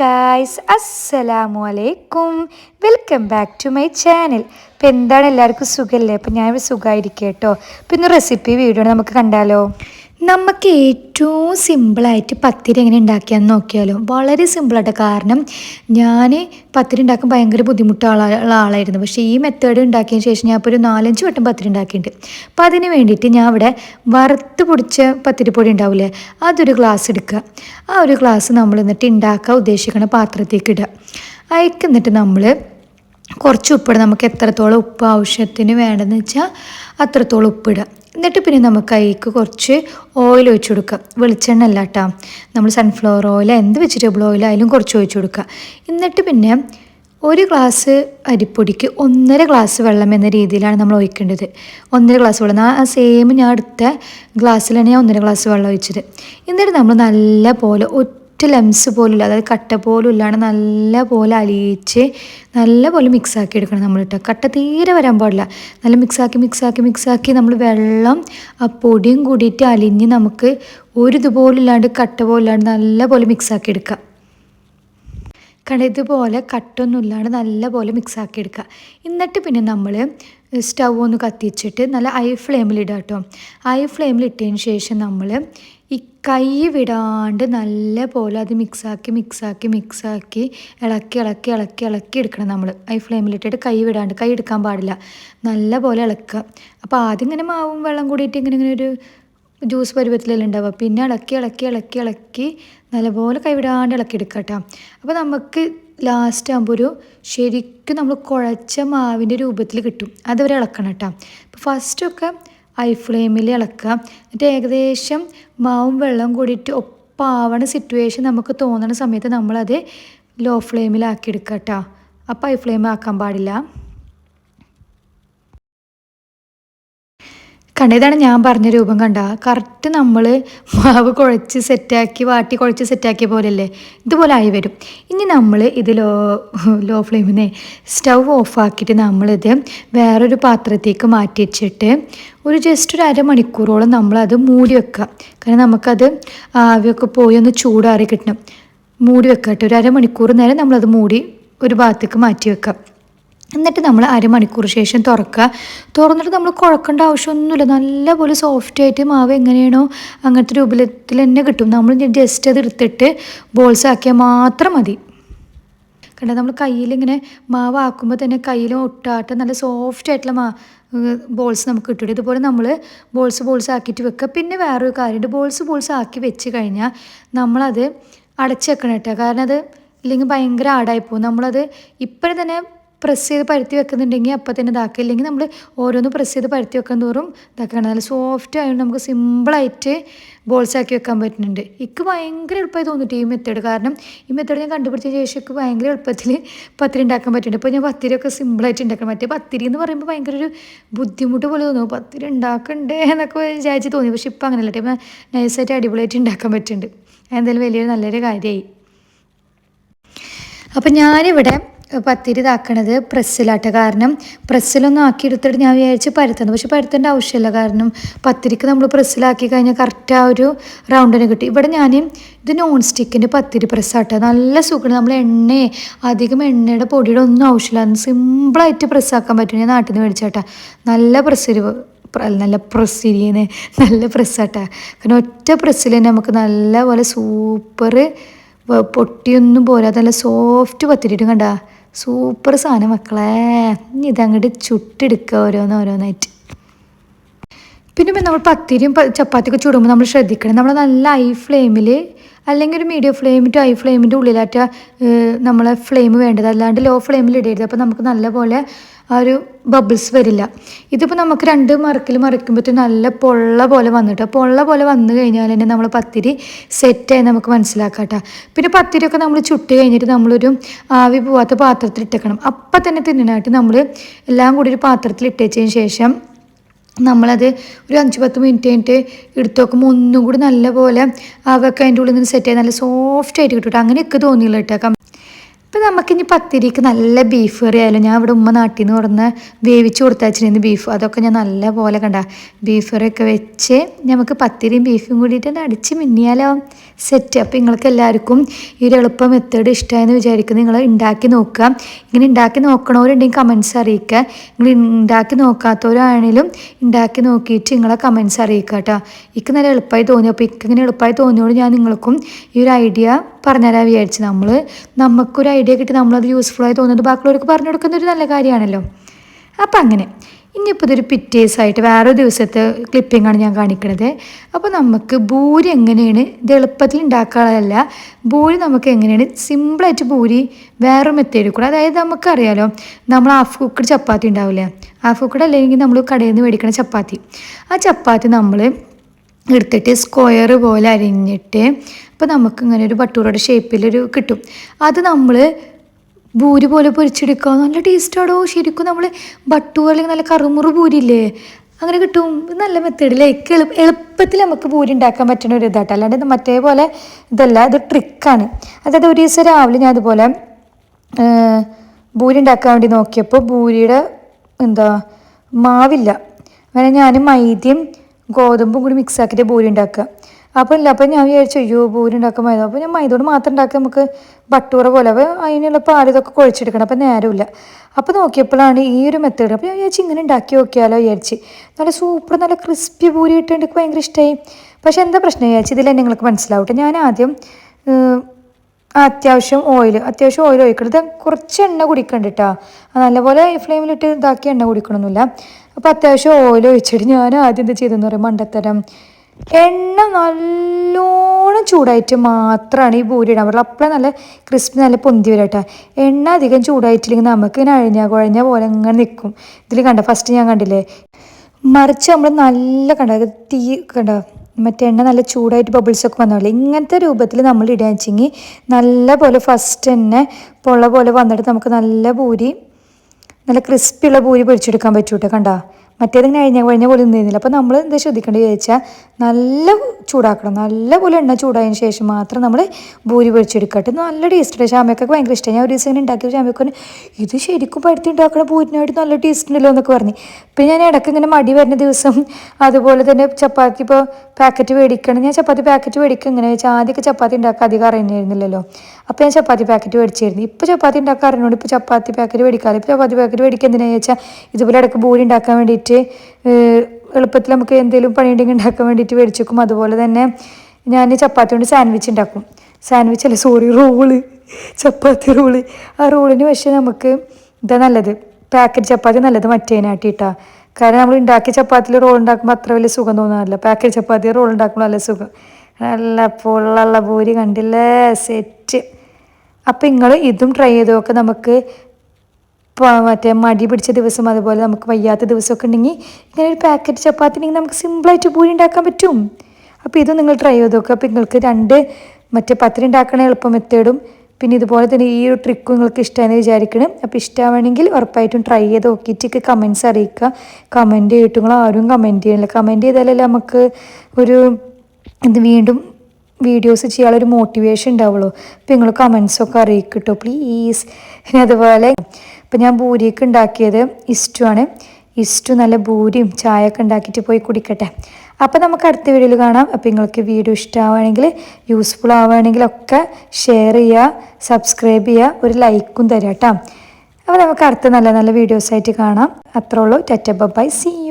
Guys അസ്സലാമു അലൈക്കും welcome back to my channel ഇപ്പം എന്താണ് എല്ലാവർക്കും സുഖമല്ലേ അപ്പം ഞാൻ സുഖമായിരിക്കും കേട്ടോ ഇപ്പം ഇന്ന് റെസിപ്പി വീഡിയോ നമുക്ക് കണ്ടാലോ? നമുക്ക് ഏറ്റവും സിമ്പിളായിട്ട് പത്തിരി എങ്ങനെ ഉണ്ടാക്കിയാന്ന് നോക്കിയാലോ. വളരെ സിമ്പിളായിട്ട് കാരണം ഞാൻ പത്തിരി ഉണ്ടാക്കാൻ ഭയങ്കര ബുദ്ധിമുട്ടുള്ള ആളായിരുന്നു. പക്ഷേ ഈ മെത്തേഡ് ഉണ്ടാക്കിയതിന് ശേഷം ഞാൻ ഇപ്പോൾ ഒരു നാലഞ്ച് വട്ടം പത്തിരി ഉണ്ടാക്കിയിട്ടുണ്ട്. അപ്പോൾ അതിന് വേണ്ടിയിട്ട് ഞാൻ ഇവിടെ വറുത്ത് പൊടിച്ച പത്തിരിപ്പൊടി ഉണ്ടാവില്ലേ അതൊരു ഗ്ലാസ് എടുക്കുക. ആ ഒരു ഗ്ലാസ് നമ്മൾ എന്നിട്ട് ഉണ്ടാക്കാൻ ഉദ്ദേശിക്കുന്ന പാത്രത്തേക്ക് ഇടുക. അതിക്ക് എന്നിട്ട് നമ്മൾ കുറച്ച് ഉപ്പിടുക. നമുക്ക് എത്രത്തോളം ഉപ്പ് ആവശ്യത്തിന് വേണ്ടതെന്ന് വെച്ചാൽ അത്രത്തോളം ഉപ്പിടുക എന്നിട്ട് പിന്നെ നമുക്ക് അതിലേക്ക് കുറച്ച് ഓയിൽ ഒഴിച്ച് കൊടുക്കുക. വെളിച്ചെണ്ണ അല്ല കേട്ടോ നമ്മൾ സൺഫ്ലവർ ഓയിൽ എന്ത് വെജിറ്റബിൾ ഓയിൽ അതിലും കുറച്ച് ഒഴിച്ച് കൊടുക്കുക. എന്നിട്ട് പിന്നെ ഒരു ഗ്ലാസ് അരിപ്പൊടിക്ക് ഒന്നര ഗ്ലാസ് വെള്ളം എന്ന രീതിയിലാണ് നമ്മൾ ഒഴിക്കേണ്ടത്. ഒന്നര ഗ്ലാസ് വെള്ളം. ആ സെയിം ഞാൻ അടുത്ത ഗ്ലാസ്സിലാണ് ഞാൻ ഒന്നര ഗ്ലാസ് വെള്ളം ഒഴിച്ചത്. എന്നിട്ട് നമ്മൾ നല്ല പോലെ ഒറ്റ ലംസ് പോലും ഇല്ല അതായത് കട്ട പോലും ഇല്ലാണ്ട് നല്ല പോലെ അലിയിച്ച് നല്ല പോലെ മിക്സാക്കി എടുക്കണം നമ്മൾ കേട്ടോ കട്ട തീരെ വരാൻ പാടില്ല. നല്ല മിക്സാക്കി മിക്സാക്കി മിക്സാക്കി നമ്മൾ വെള്ളം ആ പൊടിയും കൂടിയിട്ട് അലിഞ്ഞ് നമുക്ക് ഒരു ഇതുപോലില്ലാണ്ട് കട്ട പോലില്ലാണ്ട് നല്ല പോലെ മിക്സാക്കി എടുക്കാം കാരണം ഇതുപോലെ കട്ടൊന്നും ഇല്ലാണ്ട് നല്ല പോലെ മിക്സാക്കി എടുക്കുക. എന്നിട്ട് പിന്നെ നമ്മൾ സ്റ്റൗ ഒന്ന് കത്തിച്ചിട്ട് നല്ല ഹൈ ഫ്ലെയിമിലിടുക കേട്ടോ. ഹൈ ഫ്ലെയിമിൽ ഇട്ടതിന് ശേഷം നമ്മൾ ഈ കൈ വിടാണ്ട് നല്ല പോലെ അത് മിക്സാക്കി മിക്സാക്കി മിക്സാക്കി ഇളക്കി ഇളക്കി ഇളക്കി ഇളക്കി എടുക്കണം നമ്മൾ ഹൈ ഫ്ലെയിമിലിട്ടിട്ട് കൈ വിടാണ്ട്. കൈ എടുക്കാൻ പാടില്ല. നല്ല പോലെ ഇളക്കുക. അപ്പോൾ ആദ്യം ഇങ്ങനെ മാവും വെള്ളം കൂടിയിട്ട് ഇങ്ങനെ ഇങ്ങനെ ഒരു ജ്യൂസ് പരുവത്തിലെല്ലാം ഉണ്ടാവുക. പിന്നെ ഇളക്കി ഇളക്കി ഇളക്കി ഇളക്കി നല്ലപോലെ കൈവിടാണ്ട് ഇളക്കി എടുക്കുക കേട്ടോ അപ്പോൾ നമുക്ക് ലാസ്റ്റ് ആകുമ്പോൾ ഒരു ശരിക്കും നമ്മൾ കുഴച്ച മാവിന്റെ രൂപത്തിൽ കിട്ടും. അതുവരെ ഇളക്കണം കേട്ടോ അപ്പോൾ ഫസ്റ്റൊക്കെ ഹൈ ഫ്ലെയിമിൽ ഇളക്കുക. എന്നിട്ട് ഏകദേശം മാവും വെള്ളം കൂടിയിട്ട് ഒപ്പാവണ സിറ്റുവേഷൻ നമുക്ക് തോന്നുന്ന സമയത്ത് നമ്മളത് ലോ ഫ്ലെയിമിലാക്കി എടുക്കുക കേട്ടോ അപ്പോൾ ഹൈ ഫ്ലെയിം ആക്കാൻ പാടില്ല. കണ്ട ഇതാണ് ഞാൻ പറഞ്ഞ രൂപം കണ്ട. കറക്റ്റ് നമ്മൾ മാവ് കുഴച്ച് സെറ്റാക്കി വാട്ടി കുഴച്ച് സെറ്റാക്കിയ പോലെയല്ലേ? ഇതുപോലെ ആയി വരും. ഇനി നമ്മൾ ഇത് ലോ ലോ ഫ്ലെയിമിനെ സ്റ്റൗ ഓഫാക്കിയിട്ട് നമ്മളിത് വേറൊരു പാത്രത്തേക്ക് മാറ്റി വെച്ചിട്ട് ഒരു ജസ്റ്റ് ഒരു അരമണിക്കൂറോളം നമ്മളത് മൂടി വെക്കുക. കാരണം നമുക്കത് ആവിയൊക്കെ പോയി ഒന്ന് ചൂടാറി കിട്ടണം. മൂടി വെക്കുക കേട്ടോ ഒരു അരമണിക്കൂർ നേരം നമ്മളത് മൂടി ഒരു ഭാഗത്തേക്ക് മാറ്റി വെക്കാം എന്നിട്ട് നമ്മൾ അരമണിക്കൂർ ശേഷം തുറക്കുക. തുറന്നിട്ട് നമ്മൾ കുഴക്കേണ്ട ആവശ്യമൊന്നുമില്ല. നല്ലപോലെ സോഫ്റ്റ് ആയിട്ട് മാവ് എങ്ങനെയാണോ അങ്ങനത്തെ രൂപത്തിൽ തന്നെ കിട്ടും. നമ്മൾ ജസ്റ്റ് അത് എടുത്തിട്ട് ബോൾസ് ആക്കിയാൽ മാത്രം മതി. കണ്ട? നമ്മൾ കയ്യിൽ ഇങ്ങനെ മാവ് ആക്കുമ്പോൾ തന്നെ കയ്യിൽ ഒട്ടാട്ട് നല്ല സോഫ്റ്റ് ആയിട്ടുള്ള മാ ബോൾസ് നമുക്ക് കിട്ടും. ഇതുപോലെ നമ്മൾ ബോൾസ് ബോൾസ് ആക്കിയിട്ട് വെക്കുക. പിന്നെ വേറൊരു കാര്യമുണ്ട്. ബോൾസ് ബോൾസ് ആക്കി വെച്ച് കഴിഞ്ഞാൽ നമ്മളത് അടച്ചു വെക്കണം കേട്ടോ. കാരണം അത് ഇല്ലെങ്കിൽ ഭയങ്കര ആടായി പോകും. നമ്മളത് ഇപ്പോഴും തന്നെ പ്രസ് ചെയ്ത് പരത്തി വെക്കുന്നുണ്ടെങ്കിൽ അപ്പം തന്നെ ഇതാക്കുക. ഇല്ലെങ്കിൽ നമ്മൾ ഓരോന്ന് പ്രസ് ചെയ്ത് പരത്തി വെക്കാൻ തോറും ഇതാക്കണം. നല്ല സോഫ്റ്റ് ആയതുകൊണ്ട് നമുക്ക് സിമ്പിളായിട്ട് ബോൾസ് ആക്കി വെക്കാൻ പറ്റുന്നുണ്ട്. എനിക്ക് ഭയങ്കര എളുപ്പമായി തോന്നിട്ട് ഈ മെത്തേഡ് കാരണം ഈ മെത്തേഡ് ഞാൻ കണ്ടുപിടിച്ച ശേഷം എനിക്ക് ഭയങ്കര എളുപ്പത്തിൽ പത്തിരി ഉണ്ടാക്കാൻ പറ്റുന്നുണ്ട്. ഇപ്പോൾ ഞാൻ പത്തിരിയൊക്കെ സിമ്പിളായിട്ട് ഉണ്ടാക്കണം. മറ്റേ പത്തിരി എന്ന് പറയുമ്പോൾ ഭയങ്കര ഒരു ബുദ്ധിമുട്ട് പോലെ തോന്നും. പത്തിരി ഉണ്ടാക്കണ്ടേ എന്നൊക്കെ വിചാരിച്ച് തോന്നി. പക്ഷെ ഇപ്പം അങ്ങനെയല്ല ഇപ്പം നൈസായിട്ട് അടിപൊളിയായിട്ട് ഉണ്ടാക്കാൻ പറ്റുന്നുണ്ട്. എന്തായാലും വലിയൊരു നല്ലൊരു കാര്യമായി. അപ്പം ഞാനിവിടെ പത്തിരി ഇതാക്കണത് പ്രസ്സിലാട്ടെ കാരണം പ്രസ്സിലൊന്നും ആക്കി എടുത്തിട്ട് ഞാൻ വിചാരിച്ച് പരത്തുന്നത് പക്ഷെ പരത്തേണ്ട ആവശ്യമില്ല. കാരണം പത്തിരിക്ക് നമ്മൾ പ്രസ്സിലാക്കി കഴിഞ്ഞാൽ കറക്റ്റ് ആ ഒരു റൗണ്ടിന് കിട്ടി. ഇവിടെ ഞാൻ ഇത് നോൺ സ്റ്റിക്കിന്റെ പത്തിരി പ്രസ്സാട്ടെ. നല്ല സുഖമാണ്. നമ്മൾ എണ്ണ അധികം എണ്ണയുടെ പൊടിയുടെ ഒന്നും ആവശ്യമില്ല സിമ്പിളായിട്ട് പ്രസ്സാക്കാൻ പറ്റും. ഞാൻ നാട്ടിൽ നിന്ന് മേടിച്ചാട്ടെ. നല്ല പ്രസ്സിരി നല്ല പ്രസ്സിരിയെന്ന് നല്ല പ്രസ്സാട്ടാ. കാരണം ഒറ്റ പ്രസ്സിൽ തന്നെ നമുക്ക് നല്ല പോലെ സൂപ്പർ പൊട്ടിയൊന്നും പോരാതെ നല്ല സോഫ്റ്റ് പത്തിരിട്ടും കണ്ട. സൂപ്പർ സാധനം മക്കളെ. ഇതങ്ങോട്ട് ചുട്ടെടുക്കുക ഓരോന്ന് ഓരോന്നായിട്ട്. പിന്നെ നമ്മൾ പത്തിരിയും ചപ്പാത്തിയൊക്കെ ചുടുമ്പോൾ നമ്മൾ ശ്രദ്ധിക്കണം. നമ്മൾ നല്ല ഹൈ ഫ്ലെയിമിൽ അല്ലെങ്കിൽ ഒരു മീഡിയം ഫ്ലെയിം ടു ഹൈ ഫ്ലെയിമിന്റെ ഉള്ളിലാറ്റ നമ്മളെ ഫ്ലെയിം വേണ്ടത്. അല്ലാണ്ട് ലോ ഫ്ലെയിമിൽ ഇടരുത്. അപ്പോൾ നമുക്ക് നല്ലപോലെ ആ ഒരു ബബിൾസ് വരില്ല. ഇതിപ്പോൾ നമുക്ക് രണ്ട് മറക്കിൽ മറിക്കുമ്പോഴത്തേ നല്ല പൊള്ള പോലെ വന്നിട്ട്? പൊള്ള പോലെ വന്നു കഴിഞ്ഞാൽ തന്നെ നമ്മൾ പത്തിരി സെറ്റായി നമുക്ക് മനസ്സിലാക്കാം കേട്ടോ പിന്നെ പത്തിരിയൊക്കെ നമ്മൾ ചുട്ട് കഴിഞ്ഞിട്ട് നമ്മളൊരു ആവി പോവാത്ത പാത്രത്തിൽ ഇട്ടേക്കണം. അപ്പം തന്നെ തിന്നാനായിട്ട് നമ്മൾ എല്ലാം കൂടി ഒരു പാത്രത്തിൽ ഇട്ടേച്ചതിന് ശേഷം നമ്മളത് ഒരു അഞ്ച് പത്ത് മിനിറ്റ് കഴിഞ്ഞിട്ട് എടുത്ത് നോക്കുമ്പോൾ ഒന്നും കൂടി നല്ലപോലെ പോലെ അവർക്ക് അതിന്റെ ഉള്ളിൽ നിന്ന് സെറ്റ് ആയി നല്ല സോഫ്റ്റ് ആയിട്ട് കിട്ടും അങ്ങനെയൊക്കെ തോന്നിയില്ല കേട്ടോ ഇപ്പം നമുക്കിനി പത്തിരിക്ക് നല്ല ബീഫ് കറി ആയാലും ഞാൻ ഇവിടെ ഉമ്മ നാട്ടിൽ നിന്ന് കൊടുന്ന് വേവിച്ച് കൊടുത്തച്ചിരുന്നു ബീഫ് അതൊക്കെ ഞാൻ നല്ല പോലെ കണ്ട. ബീഫ് കറിയൊക്കെ വെച്ച് നമുക്ക് പത്തിരിയും ബീഫും കൂടിയിട്ട് തന്നെ അടിച്ച് മിന്നിയാലോ? സെറ്റ് അപ്പോൾ നിങ്ങൾക്ക് എല്ലാവർക്കും ഈ ഒരു എളുപ്പ മെത്തേഡ് ഇഷ്ടമായെന്ന് വിചാരിക്കുന്നു. നിങ്ങൾ ഉണ്ടാക്കി നോക്കുക. ഇങ്ങനെ ഉണ്ടാക്കി നോക്കണവരുണ്ടെങ്കിൽ കമൻസ് അറിയിക്കുക. നിങ്ങൾ ഉണ്ടാക്കി നോക്കാത്തവരാണെങ്കിലും ഉണ്ടാക്കി നോക്കിയിട്ട് നിങ്ങളെ കമൻസ് അറിയിക്കുക കേട്ടോ. ഇക്ക് നല്ല എളുപ്പമായി തോന്നി. അപ്പോൾ ഇക്കിങ്ങനെ എളുപ്പമായി തോന്നിയോട് ഞാൻ നിങ്ങൾക്കും ഈ ഒരു ഐഡിയ പറഞ്ഞുതരാൻ വിചാരിച്ചു. നമ്മൾ നമുക്കൊരു ഐഡിയ കിട്ടി നമ്മളത് യൂസ്ഫുള്ളായി തോന്നുന്നത് ബാക്കിയുള്ളവർക്ക് പറഞ്ഞു കൊടുക്കുന്ന ഒരു നല്ല കാര്യമാണല്ലോ. അപ്പം അങ്ങനെ. ഇനിയിപ്പോൾ ഇതൊരു പിറ്റേഴ്സായിട്ട് വേറൊരു ദിവസത്തെ ക്ലിപ്പിങ്ങാണ് ഞാൻ കാണിക്കുന്നത് അപ്പോൾ നമുക്ക് ഭൂരി എങ്ങനെയാണ് ഇത് എളുപ്പത്തിൽ ഉണ്ടാക്കാനല്ല ഭൂരി നമുക്ക് എങ്ങനെയാണ് സിമ്പിളായിട്ട് ഭൂരി വേറെ മെത്തേഡ് കൂടെ അതായത് നമുക്കറിയാലോ നമ്മൾ ഹാഫ് കുക്കഡ് ചപ്പാത്തി ഉണ്ടാവില്ലേ? ഹാഫ് കുക്കഡ് അല്ലെങ്കിൽ നമ്മൾ കടയിൽ നിന്ന് മേടിക്കുന്ന ചപ്പാത്തി. ആ ചപ്പാത്തി നമ്മൾ എടുത്തിട്ട് സ്ക്വയർ പോലെ അരിഞ്ഞിട്ട് അപ്പോൾ നമുക്ക് ഇങ്ങനെ ഒരു ബട്ടൂറയുടെ ഷേപ്പിലൊരു കിട്ടും. അത് നമ്മൾ ഭൂരി പോലെ പൊരിച്ചെടുക്കുക നല്ല ടേസ്റ്റാടോ ശരിക്കും നമ്മൾ ബട്ടൂർ അല്ലെങ്കിൽ നല്ല കറുമുറു പൂരില്ലേ അങ്ങനെ കിട്ടും. നല്ല മെത്തേഡിലേക്ക് എളു എളുപ്പത്തിൽ നമുക്ക് പൂരി ഉണ്ടാക്കാൻ പറ്റുന്ന ഒരു ഇതാട്ടോ. അല്ലാണ്ട് മറ്റേ പോലെ ഇതല്ല. ഇത് ട്രിക്കാണ് അതായത് ഒരു ദിവസം രാവിലെ ഞാൻ അതുപോലെ പൂരി ഉണ്ടാക്കാൻ വേണ്ടി നോക്കിയപ്പോൾ ഭൂരിയുടെ എന്താ മാവില്ല. അങ്ങനെ ഞാൻ മൈദയും ഗോതമ്പും കൂടി മിക്സ് ആക്കിയിട്ട് പൂരി ഉണ്ടാക്കുക. അപ്പോൾ ഇല്ല അപ്പോൾ ഞാൻ വിചാരിച്ചു അയ്യോ പൂരി ഉണ്ടാക്കാൻ മൈദ അപ്പോൾ ഞാൻ മൈദോട് മാത്രം ഉണ്ടാക്കി നമുക്ക് ബട്ടൂറ പോലെ. അപ്പോൾ അതിനുള്ള പാൽ ഇതൊക്കെ കുഴച്ചെടുക്കണം. അപ്പോൾ നേരമില്ല. അപ്പോൾ നോക്കിയപ്പോഴാണ് ഈ ഒരു മെത്തേഡ് അപ്പോൾ ഞാൻ വിചാരിച്ചു ഇങ്ങനെ ഉണ്ടാക്കി നോക്കിയാലോ? വിചാരിച്ച്. നല്ല സൂപ്പർ നല്ല ക്രിസ്പി പൂരി ഇട്ട് എനിക്ക് ഭയങ്കര ഇഷ്ടമായി പക്ഷേ എന്താ പ്രശ്നം? വിചാരിച്ചു ഇതിൽ നിങ്ങൾക്ക് മനസ്സിലാവട്ടെ ഞാൻ ആദ്യം അത്യാവശ്യം ഓയിൽ അത്യാവശ്യം ഓയിൽ ഒഴിക്കണം ഇത് കുറച്ച് എണ്ണ കുടിക്കണ്ട കേട്ടോ നല്ലപോലെ ഫ്ലെയിമിലിട്ട് ഇതാക്കി എണ്ണ കുടിക്കണമെന്നില്ല അപ്പോൾ അത്യാവശ്യം ഓയിൽ ഒഴിച്ചിട്ട് ഞാൻ ആദ്യം എന്താ ചെയ്തതെന്ന് പറയും മണ്ടത്തരം. എണ്ണ നല്ലോണം ചൂടായിട്ട് മാത്രമാണ് ഈ പൂരി ഇടാൻ പറ്റുള്ളൂ അപ്പോഴേ നല്ല ക്രിസ്പി നല്ല പൊന്തി വരും കേട്ടോ എണ്ണ അധികം ചൂടായിട്ടില്ലെങ്കിൽ നമുക്ക് ഇങ്ങനെ അഴിഞ്ഞ കുഴഞ്ഞ പോലെ അങ്ങനെ നിൽക്കും ഇതിൽ കണ്ട ഫസ്റ്റ് ഞാൻ കണ്ടില്ലേ? മറിച്ച് നമ്മൾ നല്ല കണ്ട തീ കണ്ട? മറ്റേ എണ്ണ നല്ല ചൂടായിട്ട് ബബിൾസ് ഒക്കെ വന്നപോലെ ഇങ്ങനത്തെ രൂപത്തിൽ നമ്മൾ ഇടുക വെച്ചെങ്കിൽ നല്ല പോലെ ഫസ്റ്റ് തന്നെ പൊള്ള പോലെ വന്നിട്ട് നമുക്ക് നല്ല പൂരി നല്ല ക്രിസ്പിയുള്ള പൂരി പൊരിച്ചെടുക്കാൻ പറ്റൂ കേട്ടോ കണ്ട? മറ്റേത് ഇങ്ങനെ അഴിഞ്ഞ കഴിഞ്ഞ പോലെ നിന്നിരുന്നില്ല. അപ്പോൾ നമ്മൾ എന്താ ശ്രദ്ധിക്കേണ്ടത് ചോദിച്ചാൽ നല്ല ചൂടാക്കണം. നല്ല പോലെ എണ്ണ ചൂടായതിന് ശേഷം മാത്രം നമ്മൾ ഭൂരി പൊരിച്ചെടുക്കട്ടെ നല്ല ടേസ്റ്റ് ഷാമയ്ക്കൊക്കെ ഭയങ്കര ഇഷ്ടമായി ഞാൻ ഒരു ദിവസം ഇങ്ങനെ ഉണ്ടാക്കിയ ഷാമയ്ക്ക് ഇത് ശരിക്കും പരുത്തി ഉണ്ടാക്കണ പൂരിനായിട്ട് നല്ല ടേസ്റ്റ് ഉണ്ടല്ലോ എന്നൊക്കെ പറഞ്ഞു. പിന്നെ ഞാൻ ഇടയ്ക്ക് ഇങ്ങനെ മടി വരുന്ന ദിവസം അതുപോലെ തന്നെ ചപ്പാത്തി ഇപ്പോൾ പാക്കറ്റ് മേടിക്കണം. ഞാൻ ചപ്പാത്തി പാക്കറ്റ് മേടിക്കും. ഇങ്ങനെ വെച്ചാൽ ആദ്യമൊക്കെ ചപ്പാത്തി ഉണ്ടാക്കാൻ അധികം അറിയുന്നില്ലല്ലോ അപ്പോൾ ഞാൻ ചപ്പാത്തി പാക്കറ്റ് മേടിച്ചിരുന്നു. ഇപ്പോൾ ചപ്പാത്തി ഉണ്ടാക്കാൻ അറിഞ്ഞോണ്ട് ഇപ്പോൾ ചപ്പാത്തി പാക്കറ്റ് മേടിക്കാറ് ഇപ്പോൾ ചപ്പാത്തി പാക്കറ്റ് മേടിക്കുക എന്തിനാണെന്ന് വെച്ചാൽ ഇതുപോലെ ഇടയ്ക്ക് ബൂരി ഉണ്ടാക്കാൻ വേണ്ടിയിട്ട് ഏഹ്, എളുപ്പത്തിൽ നമുക്ക് എന്തെങ്കിലും പണിയുണ്ടെങ്കിൽ ഉണ്ടാക്കാൻ വേണ്ടിയിട്ട് മേടിച്ചു വെക്കും അതുപോലെ തന്നെ ഞാൻ ചപ്പാത്തി കൊണ്ട് സാൻഡ്വിച്ച് ഉണ്ടാക്കും. സാൻഡ്വിച്ച് അല്ല സോറി റോൾ ചപ്പാത്തി റോൾ ആ റോളിന് പക്ഷേ നമുക്ക് ഇതാ നല്ലത്. പാക്കറ്റ് ചപ്പാത്തി നല്ലത് മറ്റേനാട്ടിട്ടാ. കാരണം നമ്മൾ ഉണ്ടാക്കിയ ചപ്പാത്തിയിൽ റോൾ ഉണ്ടാക്കുമ്പോൾ അത്ര വലിയ സുഖം തോന്നാറില്ല. പാക്കറ്റ് ചപ്പാത്തി റോൾ ഉണ്ടാക്കുമ്പോൾ നല്ല സുഖം. നല്ല പൊള്ളുള്ള പൂരി കണ്ടില്ലേ? സെറ്റ് അപ്പം നിങ്ങൾ ഇതും ട്രൈ ചെയ്ത് നമുക്ക് മറ്റേ മടി പിടിച്ച ദിവസം അതുപോലെ നമുക്ക് വയ്യാത്ത ദിവസമൊക്കെ ഉണ്ടെങ്കിൽ ഇങ്ങനെ ഒരു പാക്കറ്റ് ചപ്പാത്തി ഉണ്ടെങ്കിൽ നമുക്ക് സിമ്പിളായിട്ട് പൂരി ഉണ്ടാക്കാൻ പറ്റും. അപ്പോൾ ഇത് നിങ്ങൾ ട്രൈ ചെയ്ത് നോക്കുക അപ്പോൾ നിങ്ങൾക്ക് രണ്ട് മറ്റേ പത്തിരി ഉണ്ടാക്കണ എളുപ്പ മെത്തേഡും. പിന്നെ ഇതുപോലെ തന്നെ ഈ ഒരു ട്രിക്കും നിങ്ങൾക്ക് ഇഷ്ടമായെന്ന് വിചാരിക്കണം. അപ്പോൾ ഇഷ്ടമാണെങ്കിൽ ഉറപ്പായിട്ടും ട്രൈ ചെയ്ത് നോക്കിയിട്ടൊക്കെ കമൻസ് അറിയിക്കുക. കമന്റ് ചെയ്തിട്ട് നിങ്ങൾ ആരും കമന്റ് ചെയ്യണില്ല. കമന്റ് ചെയ്താലല്ലേ നമുക്ക് ഒരു ഇത് വീണ്ടും വീഡിയോസ് ചെയ്യാനുള്ളൊരു മോട്ടിവേഷൻ ഉണ്ടാവുള്ളൂ. അപ്പോൾ നിങ്ങൾ കമൻസൊക്കെ അറിയിക്കും കേട്ടോ പ്ലീസ് പിന്നെ അതുപോലെ ഇപ്പം ഞാൻ ഭൂരിയൊക്കെ ഉണ്ടാക്കിയത് ഇഷ്ടമാണ് ഇഷ്ടം നല്ല ഭൂരിയും ചായ ഒക്കെ ഉണ്ടാക്കിയിട്ട് പോയി കുടിക്കട്ടെ. അപ്പോൾ നമുക്ക് അടുത്ത വീഡിയോയിൽ കാണാം. അപ്പോൾ നിങ്ങൾക്ക് വീഡിയോ ഇഷ്ടമാവുകയാണെങ്കിൽ യൂസ്ഫുൾ ആവുകയാണെങ്കിൽ ഒക്കെ ഷെയർ ചെയ്യുക സബ്സ്ക്രൈബ് ചെയ്യുക ഒരു ലൈക്കും തരാം കേട്ടോ. അപ്പോൾ നമുക്ക് അടുത്ത നല്ല നല്ല വീഡിയോസായിട്ട് കാണാം. അത്രേ ഉള്ളൂ. ടെറ്റ ബൈ സി യു